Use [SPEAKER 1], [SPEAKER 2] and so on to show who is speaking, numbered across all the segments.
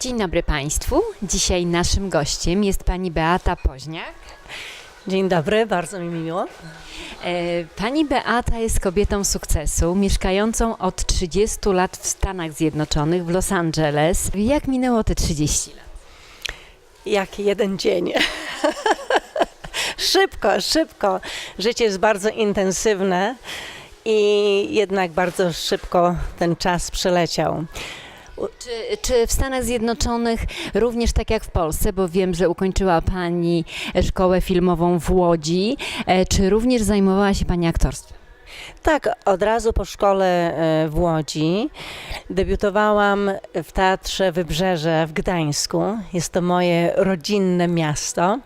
[SPEAKER 1] Dzień dobry Państwu. Dzisiaj naszym gościem jest pani Beata Poźniak.
[SPEAKER 2] Dzień dobry, bardzo mi miło.
[SPEAKER 1] E, Pani Beata jest kobietą sukcesu, mieszkającą od 30 lat w Stanach Zjednoczonych, w Los Angeles. Jak minęło te 30 lat?
[SPEAKER 2] Jak jeden dzień. szybko, szybko. Życie jest bardzo intensywne i jednak bardzo szybko ten czas przeleciał.
[SPEAKER 1] Czy, czy w Stanach Zjednoczonych również tak jak w Polsce, bo wiem, że ukończyła Pani szkołę filmową w Łodzi, e, czy również zajmowała się Pani aktorstwem?
[SPEAKER 2] Tak, od razu po szkole e, w Łodzi debiutowałam w Teatrze Wybrzeże w Gdańsku. Jest to moje rodzinne miasto.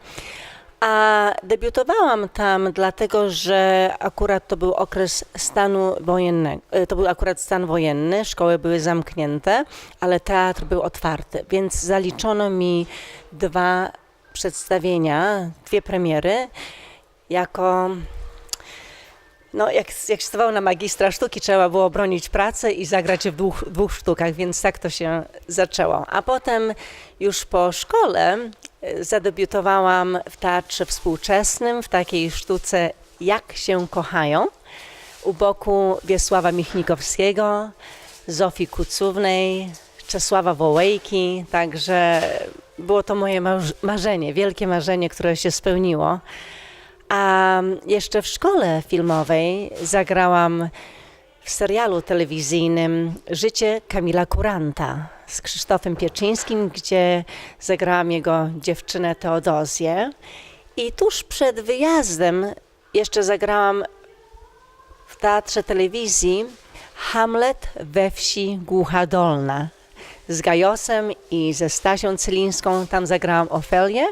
[SPEAKER 2] A debiutowałam tam dlatego, że akurat to był okres stanu wojennego. e, To był akurat stan wojenny, szkoły były zamknięte, ale teatr był otwarty, więc zaliczono mi dwa przedstawienia, dwie premiery jako no, jak, jak się stawało na magistra sztuki, trzeba było bronić pracę i zagrać w dwóch, dwóch sztukach, więc tak to się zaczęło. A potem już po szkole zadebiutowałam w teatrze współczesnym, w takiej sztuce Jak się kochają, u boku Wiesława Michnikowskiego, Zofii Kucównej, Czesława Wołejki, także było to moje marz- marzenie, wielkie marzenie, które się spełniło. A jeszcze w szkole filmowej zagrałam w serialu telewizyjnym Życie Kamila Kuranta z Krzysztofem Pieczyńskim, gdzie zagrałam jego dziewczynę Teodozję. I tuż przed wyjazdem jeszcze zagrałam w teatrze telewizji Hamlet we wsi Głucha Dolna z Gajosem i ze Stasią Cylińską. Tam zagrałam Ofelię,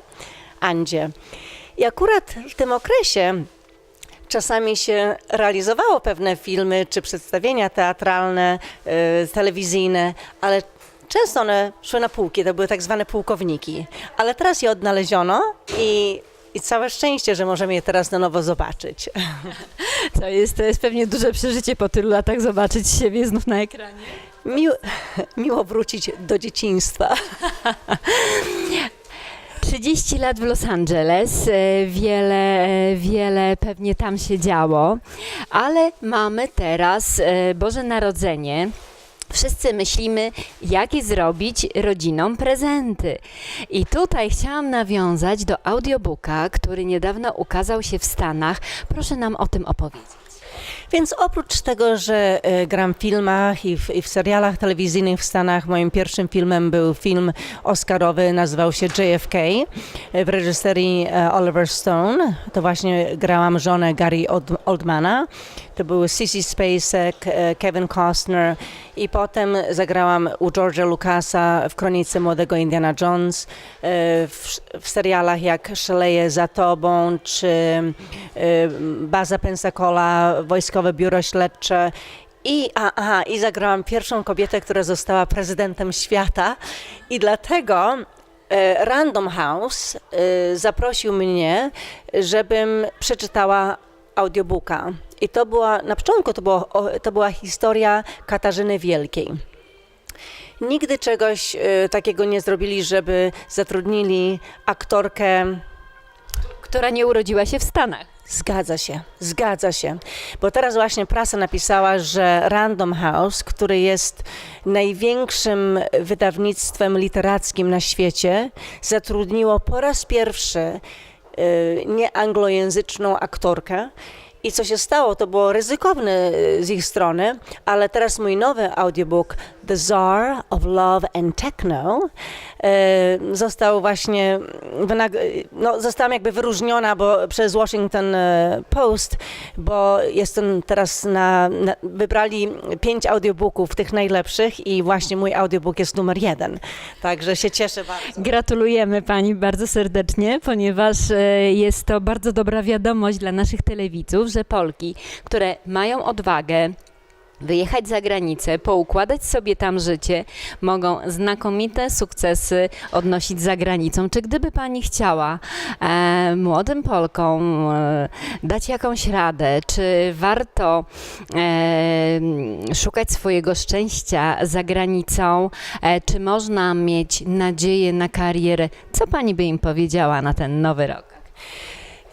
[SPEAKER 2] Andzie. I akurat w tym okresie czasami się realizowało pewne filmy czy przedstawienia teatralne, y, telewizyjne, ale często one szły na półki, to były tak zwane pułkowniki. Ale teraz je odnaleziono i, i całe szczęście, że możemy je teraz na nowo zobaczyć.
[SPEAKER 1] To jest, to jest pewnie duże przeżycie po tylu latach zobaczyć siebie znów na ekranie.
[SPEAKER 2] Miło, miło wrócić do dzieciństwa.
[SPEAKER 1] 30 lat w Los Angeles, e, wiele, e, wiele pewnie tam się działo, ale mamy teraz e, Boże Narodzenie. Wszyscy myślimy, jakie zrobić rodzinom prezenty. I tutaj chciałam nawiązać do audiobooka, który niedawno ukazał się w Stanach. Proszę nam o tym opowiedzieć.
[SPEAKER 2] Więc oprócz tego, że e, gram w filmach i w, i w serialach telewizyjnych w Stanach, moim pierwszym filmem był film oscarowy, nazywał się JFK e, w reżyserii e, Oliver Stone. To właśnie grałam żonę Gary Old, Oldmana. To były Sissy Spacek, Kevin Costner i potem zagrałam u George'a Lucasa w Kronice Młodego Indiana Jones, w, w serialach jak Szaleje za Tobą czy Baza Pensacola, Wojskowe Biuro Śledcze. I, aha, I zagrałam pierwszą kobietę, która została prezydentem świata i dlatego e, Random House e, zaprosił mnie, żebym przeczytała audiobooka. I to była, na początku to, było, to była historia Katarzyny Wielkiej. Nigdy czegoś takiego nie zrobili, żeby zatrudnili aktorkę
[SPEAKER 1] Która nie urodziła się w Stanach.
[SPEAKER 2] Zgadza się, zgadza się. Bo teraz właśnie prasa napisała, że Random House, który jest największym wydawnictwem literackim na świecie, zatrudniło po raz pierwszy y, nieanglojęzyczną aktorkę. I co się stało, to było ryzykowne y, z ich strony, ale teraz mój nowy audiobook The Czar of Love and Techno y, został właśnie, no, zostałam jakby wyróżniona bo, przez Washington y, Post, bo jestem teraz na, na, wybrali pięć audiobooków tych najlepszych i właśnie mój audiobook jest numer jeden. Także się cieszę bardzo.
[SPEAKER 1] Gratulujemy Pani bardzo serdecznie, ponieważ e, jest to bardzo dobra wiadomość dla naszych telewidzów, że Polki, które mają odwagę, wyjechać za granicę, poukładać sobie tam życie, mogą znakomite sukcesy odnosić za granicą. Czy gdyby Pani chciała e, młodym Polkom e, dać jakąś radę, czy warto e, szukać swojego szczęścia za granicą, e, czy można mieć nadzieję na karierę? Co Pani by im powiedziała na ten nowy rok?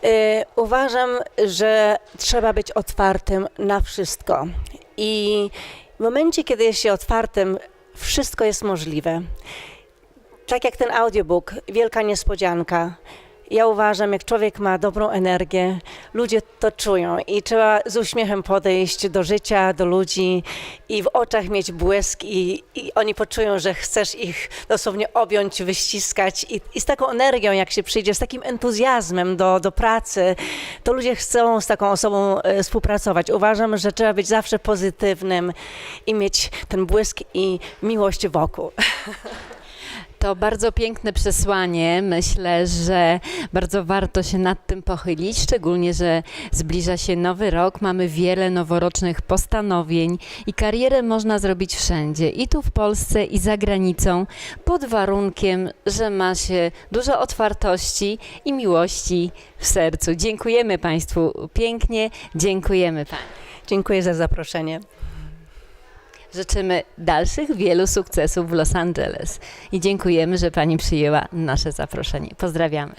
[SPEAKER 2] Y, Uważam, że trzeba być otwartym na wszystko. I w momencie, kiedy jest się otwartym, wszystko jest możliwe. Tak jak ten audiobook, wielka niespodzianka. Ja uważam, jak człowiek ma dobrą energię, ludzie to czują i trzeba z uśmiechem podejść do życia, do ludzi i w oczach mieć błysk i, i oni poczują, że chcesz ich dosłownie objąć, wyściskać i, i z taką energią, jak się przyjdzie, z takim entuzjazmem do, do pracy, to ludzie chcą z taką osobą e, współpracować. Uważam, że trzeba być zawsze pozytywnym i mieć ten błysk i miłość wokół.
[SPEAKER 1] To bardzo piękne przesłanie. Myślę, że bardzo warto się nad tym pochylić, szczególnie, że zbliża się nowy rok, mamy wiele noworocznych postanowień i karierę można zrobić wszędzie, i tu w Polsce, i za granicą, pod warunkiem, że ma się dużo otwartości i miłości w sercu. Dziękujemy Państwu pięknie, dziękujemy Pani.
[SPEAKER 2] Dziękuję za zaproszenie.
[SPEAKER 1] Życzymy dalszych wielu sukcesów w Los Angeles i dziękujemy, że Pani przyjęła nasze zaproszenie. Pozdrawiamy.